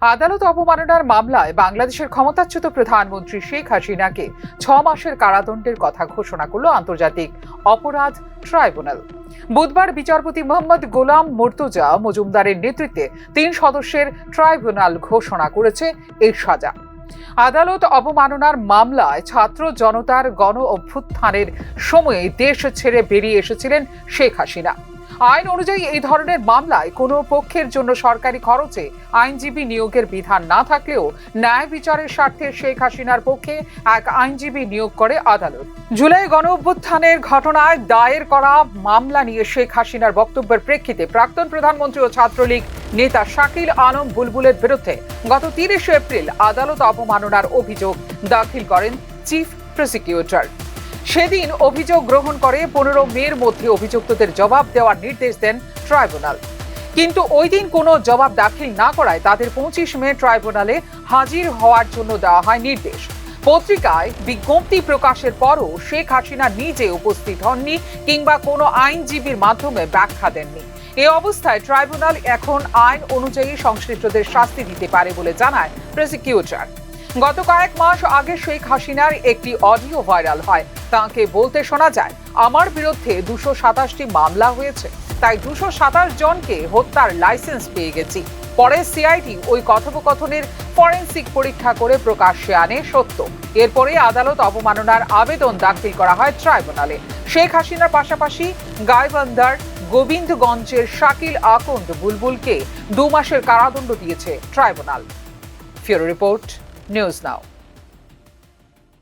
আদালত অবমাননার মামলায় বাংলাদেশের ক্ষমতাচ্যুত প্রধানমন্ত্রী শেখ হাসিনাকে ছ মাসের কারাদণ্ডের কথা ঘোষণা করল আন্তর্জাতিক অপরাধ ট্রাইব্যুনাল। বুধবার বিচারপতি মোহাম্মদ গোলাম মুর্তুজা মজুমদারের নেতৃত্বে তিন সদস্যের ট্রাইব্যুনাল ঘোষণা করেছে এই সাজা। আদালত অবমাননার মামলায় ছাত্র জনতার গণ অভ্যুত্থানের সময়ে দেশ ছেড়ে বেরিয়ে এসেছিলেন শেখ হাসিনা। আইন অনুযায়ী এই ধরনের মামলায় কোনো পক্ষের জন্য সরকারি খরচে আইনজীবী নিয়োগের বিধান না থাকলেও ন্যায় বিচারের স্বার্থে শেখ হাসিনার পক্ষে এক আইনজীবী নিয়োগ করে আদালত। জুলাই গণ অভ্যুত্থানের ঘটনায় দায়ের করা মামলা নিয়ে শেখ হাসিনার বক্তব্যের প্রেক্ষিতে প্রাক্তন প্রধানমন্ত্রী ও ছাত্রলীগ নেতা শাকিল আলম বুলবুলের বিরুদ্ধে গত তিরিশে এপ্রিল আদালত অবমাননার অভিযোগ দাখিল করেন চিফ প্রসিকিউটর। সেদিন অভিযোগ গ্রহণ করে পনেরো মের মধ্যে অভিযুক্তদের জবাব দেওয়ার নির্দেশ দেন ট্রাইব্যুনাল। কিন্তু ওই দিন কোনো জবাব দাখিল না করায় তাদের পঁচিশ মে ট্রাইব্যুনালে হাজির হওয়ার জন্য দেওয়া হয় নির্দেশ। পত্রিকায় বিজ্ঞপ্তি প্রকাশের পরও শেখ হাসিনা নিজে উপস্থিত হননি কিংবা কোনো আইনজীবীর মাধ্যমে ব্যাখ্যা দেননি। এ অবস্থায় ট্রাইব্যুনাল এখন আইন অনুযায়ী সংশ্লিষ্টদের শাস্তি দিতে পারে বলে জানায় প্রসিকিউটর। গত কয়েক মাস আগে শেখ হাসিনার একটি অডিও ভাইরাল হয়। তাকে বলতে শোনা যায়, আমার বিরুদ্ধে দুশো সাতাশটি মামলা হয়েছে। তাই দুশো সাতাশ জনকে হত্যার লাইসেন্স পেয়ে গেছি। পরে সিআইডি ওই কথোপকথনের ফরেন্সিক পরীক্ষা করে প্রকাশ্যে আনে সত্য। এরপরে আদালত অবমাননার আবেদন দাখিল করা হয় ট্রাইব্যুনালে। শেখ হাসিনার পাশাপাশি গাইবান্ধার গোবিন্দগঞ্জের শাকিল আকন্দ বুলবুলকে দু মাসের কারাদণ্ড দিয়েছে ট্রাইব্যুনাল। ফিরো রিপোর্ট। News Now.